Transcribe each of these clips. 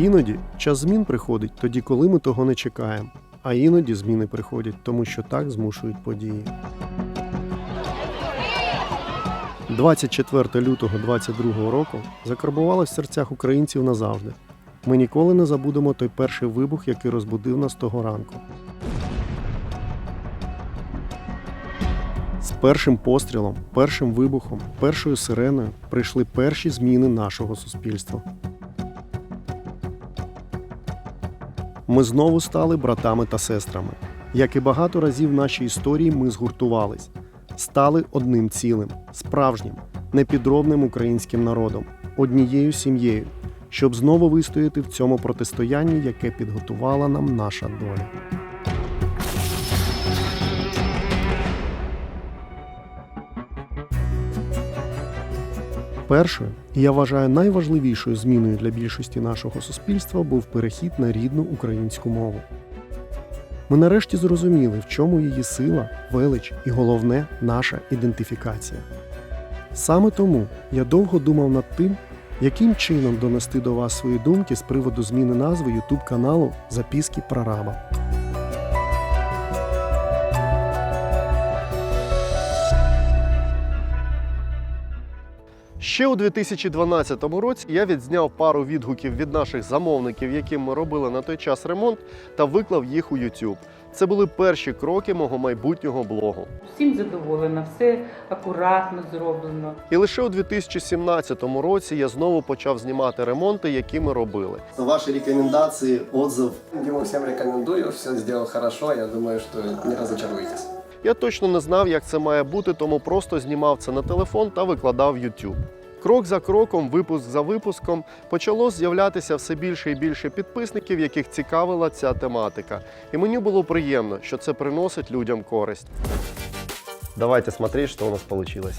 Іноді час змін приходить тоді, коли ми того не чекаємо. А іноді зміни приходять, тому що так змушують події. 24 лютого 22 року закарбувалось в серцях українців назавжди. Ми ніколи не забудемо той перший вибух, який розбудив нас того ранку. З першим пострілом, першим вибухом, першою сиреною прийшли перші зміни нашого суспільства. Ми знову стали братами та сестрами. Як і багато разів в нашій історії, ми згуртувались, стали одним цілим, справжнім, непідробним українським народом, однією сім'єю, щоб знову вистояти в цьому протистоянні, яке підготувала нам наша доля. Першою, і я вважаю найважливішою зміною для більшості нашого суспільства був перехід на рідну українську мову. Ми нарешті зрозуміли, в чому її сила, велич і головне наша ідентифікація. Саме тому я довго думав над тим, яким чином донести до вас свої думки з приводу зміни назви YouTube каналу Записки прораба. Ще у 2012 році я відзняв пару відгуків від наших замовників, яким ми робили на той час ремонт, та виклав їх у YouTube. Це були перші кроки мого майбутнього блогу. Всім задоволена, все акуратно зроблено. І лише у 2017 році я знову почав знімати ремонти, які ми робили. Ваши рекомендации, отзыв. Диму всем рекомендую, все сделал хорошо, я думаю, что не разочаруетесь. Я точно не знав, як це має бути, тому просто знімав це на телефон та викладав в YouTube. Крок за кроком, випуск за випуском, почало з'являтися все більше і більше підписників, яких цікавила ця тематика. І мені було приємно, що це приносить людям користь. Давайте смотреть, що у нас вийшло.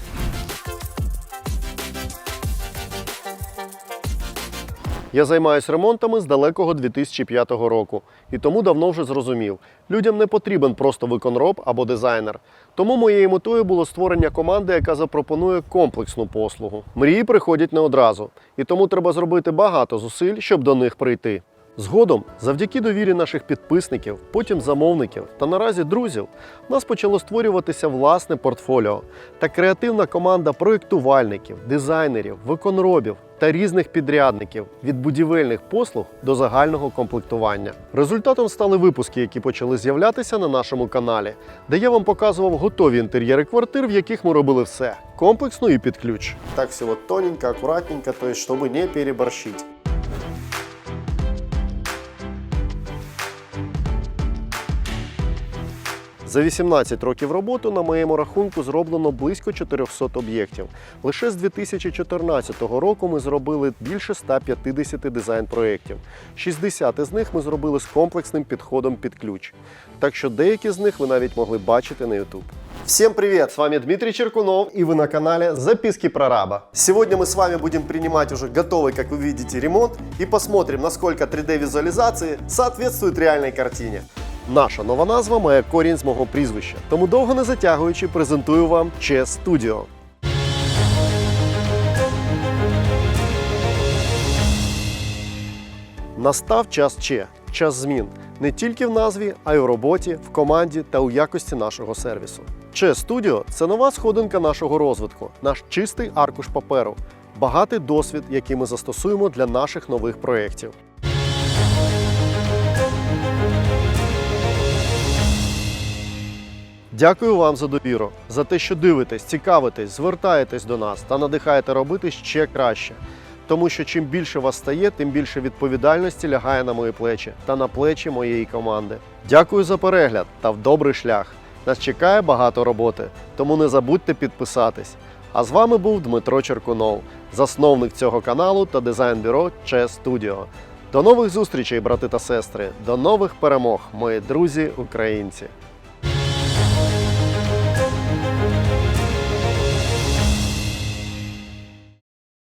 Я займаюся ремонтами з далекого 2005 року, і тому давно вже зрозумів, людям не потрібен просто виконроб або дизайнер. Тому моєю метою було створення команди, яка запропонує комплексну послугу. Мрії приходять не одразу, і тому треба зробити багато зусиль, щоб до них прийти. Згодом, завдяки довірі наших підписників, потім замовників та наразі друзів, в нас почало створюватися власне портфоліо та креативна команда проєктувальників, дизайнерів, виконробів та різних підрядників від будівельних послуг до загального комплектування. Результатом стали випуски, які почали з'являтися на нашому каналі, де я вам показував готові інтер'єри квартир, в яких ми робили все комплексно і під ключ. Так всього тоненько, акуратненько, то есть, щоб не переборщити. За 18 років роботи на моєму рахунку зроблено близько 400 об'єктів. Лише з 2014 року ми зробили більше 150 дизайн-проєктів. 60 із них ми зробили з комплексним підходом під ключ. Так що деякі з них ви навіть могли бачити на YouTube. Всем привет! С вами Дмитрий Черкунов и вы на канале Записки прораба. Сегодня мы с вами будем принимать уже готовый, как вы видите, ремонт и посмотрим, насколько 3D-визуализации соответствуют реальной картине. Наша нова назва має корінь з мого прізвища. Тому довго не затягуючи, презентую вам Че Studio. Настав час Че, час змін не тільки в назві, а й у роботі, в команді та у якості нашого сервісу. Че Studio – це нова сходинка нашого розвитку, наш чистий аркуш паперу, багатий досвід, який ми застосуємо для наших нових проєктів. Дякую вам за довіру, за те, що дивитесь, цікавитесь, звертаєтесь до нас та надихаєте робити ще краще. Тому що чим більше вас стає, тим більше відповідальності лягає на мої плечі та на плечі моєї команди. Дякую за перегляд та в добрий шлях. Нас чекає багато роботи, тому не забудьте підписатись. А з вами був Дмитро Черкунов, засновник цього каналу та дизайн-бюро Че Студіо. До нових зустрічей, брати та сестри, до нових перемог, мої друзі українці.